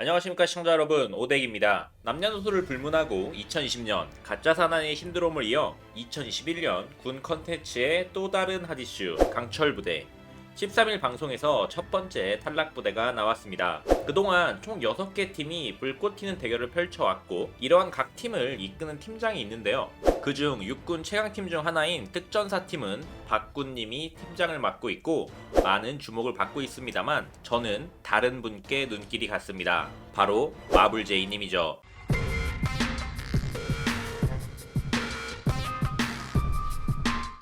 안녕하십니까 시청자 여러분 오덱입니다. 남녀노소를 불문하고 2020년 가짜 사나이의 힘들음을 이어 2021년 군 컨텐츠의 또 다른 핫이슈 강철 부대 13일 방송에서 첫 번째 탈락 부대가 나왔습니다. 그동안 총 6개 팀이 불꽃 튀는 대결을 펼쳐왔고 이러한 각 팀을 이끄는 팀장이 있는데요. 그중 육군 최강팀 중 하나인 특전사 팀은 박군님이 팀장을 맡고 있고 많은 주목을 받고 있습니다만 저는 다른 분께 눈길이 갔습니다. 바로 마블제이님이죠.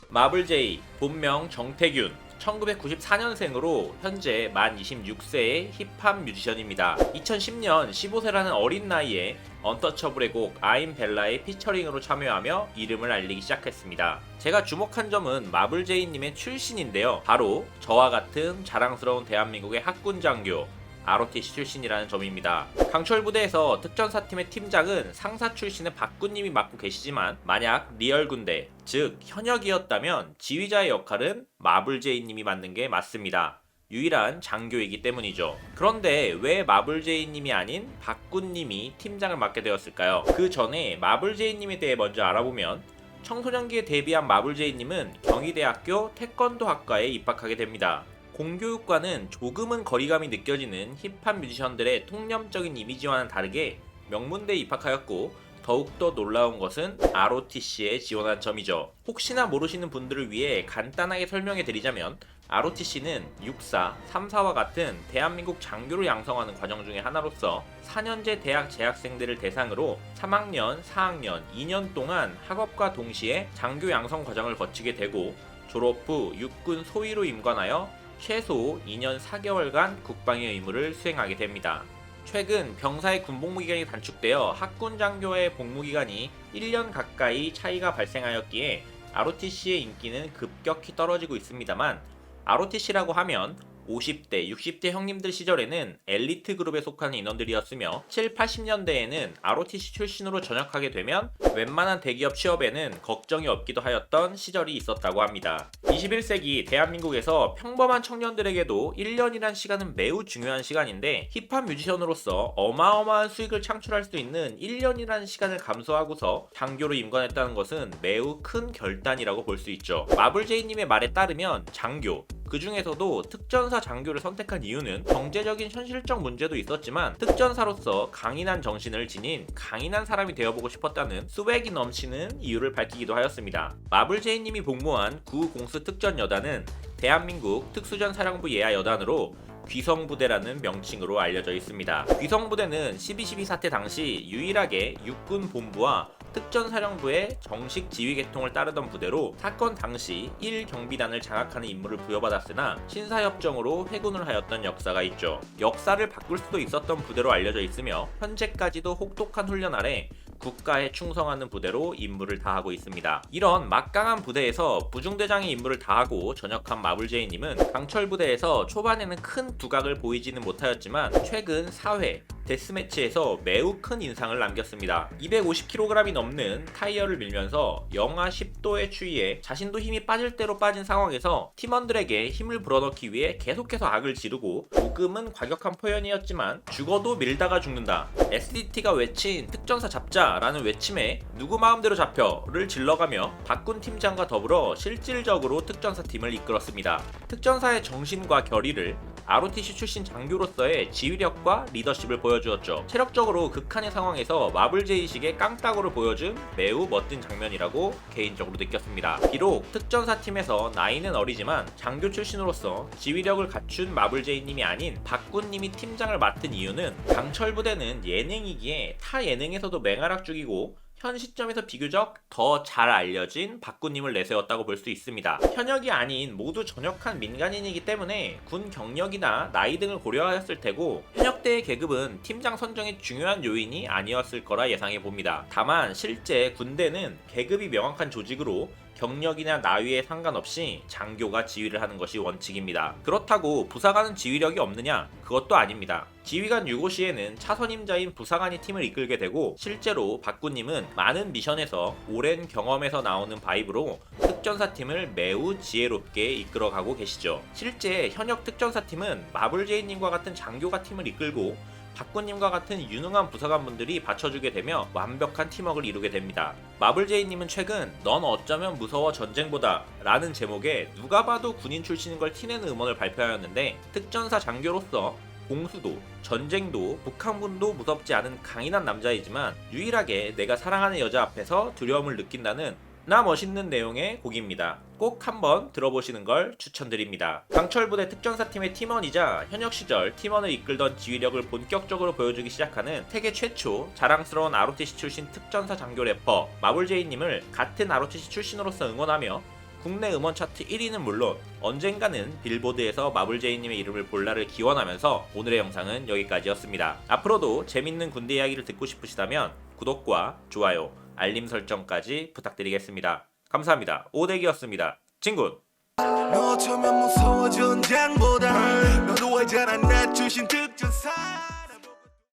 마블제이 본명 정태균 1994년생으로 현재 만 26세의 힙합 뮤지션입니다. 2010년 15세라는 어린 나이에 언터처블의 곡 아임 벨라의 피처링으로 참여하며 이름을 알리기 시작했습니다. 제가 주목한 점은 마블제이님의 출신인데요. 바로 저와 같은 자랑스러운 대한민국의 학군 장교 ROTC 출신이라는 점입니다. 강철 부대에서 특전사팀의 팀장은 상사 출신의 박군님이 맡고 계시지만 만약 리얼 군대, 즉 현역이었다면 지휘자의 역할은 마블제이님이 맡는 게 맞습니다. 유일한 장교이기 때문이죠. 그런데 왜 마블제이님이 아닌 박군님이 팀장을 맡게 되었을까요? 그 전에 마블제이님에 대해 먼저 알아보면 청소년기에 데뷔한 마블제이님은 경희대학교 태권도학과에 입학하게 됩니다. 공교육과는 조금은 거리감이 느껴지는 힙합 뮤지션들의 통념적인 이미지와는 다르게 명문대에 입학하였고 더욱더 놀라운 것은 ROTC에 지원한 점이죠. 혹시나 모르시는 분들을 위해 간단하게 설명해 드리자면 ROTC는 육사, 3사와 같은 대한민국 장교를 양성하는 과정 중의 하나로서 4년제 대학 재학생들을 대상으로 3학년, 4학년, 2년 동안 학업과 동시에 장교 양성 과정을 거치게 되고 졸업 후 육군 소위로 임관하여 최소 2년 4개월간 국방의 의무를 수행하게 됩니다. 최근 병사의 군복무 기간이 단축되어 학군 장교의 복무 기간이 1년 가까이 차이가 발생하였기에 ROTC의 인기는 급격히 떨어지고 있습니다만 ROTC라고 하면 50대, 60대 형님들 시절에는 엘리트 그룹에 속하는 인원들이었으며 7, 80년대에는 ROTC 출신으로 전역하게 되면 웬만한 대기업 취업에는 걱정이 없기도 하였던 시절이 있었다고 합니다. 21세기 대한민국에서 평범한 청년들에게도 1년이란 시간은 매우 중요한 시간인데 힙합 뮤지션으로서 어마어마한 수익을 창출할 수 있는 1년이라는 시간을 감수하고서 장교로 임관했다는 것은 매우 큰 결단이라고 볼 수 있죠. 마블제이님의 말에 따르면 장교, 그 중에서도 특전사 장교를 선택한 이유는 경제적인 현실적 문제도 있었지만 특전사로서 강인한 정신을 지닌 강인한 사람이 되어보고 싶었다는 스웩이 넘치는 이유를 밝히기도 하였습니다. 마블 제이님이 복무한 구공수 특전 여단은 대한민국 특수전 사령부 예하 여단으로 귀성부대라는 명칭으로 알려져 있습니다. 귀성부대는 12.12 사태 당시 유일하게 육군 본부와 특전사령부의 정식 지휘 계통을 따르던 부대로 사건 당시 1경비단을 장악하는 임무를 부여받았으나 신사협정으로 회군을 하였던 역사가 있죠. 역사를 바꿀 수도 있었던 부대로 알려져 있으며 현재까지도 혹독한 훈련 아래 국가에 충성하는 부대로 임무를 다하고 있습니다. 이런 막강한 부대에서 부중대장의 임무를 다하고 전역한 마블제이님은 강철 부대에서 초반에는 큰 두각을 보이지는 못하였지만 최근 4회 데스매치에서 매우 큰 인상을 남겼습니다. 250kg이 넘는 타이어를 밀면서 영하 10도의 추위에 자신도 힘이 빠질 대로 빠진 상황에서 팀원들에게 힘을 불어넣기 위해 계속해서 악을 지르고 조금은 과격한 표현이었지만 죽어도 밀다가 죽는다. SDT가 외친 특전사 잡자라는 외침에 누구 마음대로 잡혀를 질러가며 박군 팀장과 더불어 실질적으로 특전사 팀을 이끌었습니다. 특전사의 정신과 결의를 ROTC 출신 장교로서의 지휘력과 리더십을 보여주었죠. 체력적으로 극한의 상황에서 마블제이식의 깡따구를 보여준 매우 멋진 장면이라고 개인적으로 느꼈습니다. 비록 특전사 팀에서 나이는 어리지만 장교 출신으로서 지휘력을 갖춘 마블제이님이 아닌 박군님이 팀장을 맡은 이유는 강철 부대는 예능이기에 타 예능에서도 맹활약 중이고 현 시점에서 비교적 더 잘 알려진 박군님을 내세웠다고 볼 수 있습니다. 현역이 아닌 모두 전역한 민간인이기 때문에 군 경력이나 나이 등을 고려하였을 테고 현역대의 계급은 팀장 선정의 중요한 요인이 아니었을 거라 예상해 봅니다. 다만 실제 군대는 계급이 명확한 조직으로 경력이나 나이에 상관없이 장교가 지휘를 하는 것이 원칙입니다. 그렇다고 부사관은 지휘력이 없느냐? 그것도 아닙니다. 지휘관 유고 시에는 차선임자인 부사관이 팀을 이끌게 되고 실제로 박구님은 많은 미션에서 오랜 경험에서 나오는 바이브로 특전사 팀을 매우 지혜롭게 이끌어가고 계시죠. 실제 현역 특전사 팀은 마블제이님과 같은 장교가 팀을 이끌고 박구님과 같은 유능한 부사관분들이 받쳐주게 되며 완벽한 팀워크를 이루게 됩니다. 마블제이님은 최근 넌 어쩌면 무서워 전쟁보다 라는 제목의 누가 봐도 군인 출신인 걸 티내는 음원을 발표하였는데 특전사 장교로서 공수도, 전쟁도, 북한군도 무섭지 않은 강인한 남자이지만 유일하게 내가 사랑하는 여자 앞에서 두려움을 느낀다는 나 멋있는 내용의 곡입니다. 꼭 한번 들어보시는 걸 추천드립니다. 강철부대 특전사팀의 팀원이자 현역 시절 팀원을 이끌던 지휘력을 본격적으로 보여주기 시작하는 세계 최초 자랑스러운 ROTC 출신 특전사 장교 래퍼 마블제이님을 같은 ROTC 출신으로서 응원하며 국내 음원 차트 1위는 물론 언젠가는 빌보드에서 마블제이님의 이름을 볼 날을 기원하면서 오늘의 영상은 여기까지였습니다. 앞으로도 재밌는 군대 이야기를 듣고 싶으시다면 구독과 좋아요, 알림 설정까지 부탁드리겠습니다. 감사합니다. 오대기였습니다. 친구! 너 어쩌면 무서워 전쟁보다 너도 알잖아 나 출신 특전사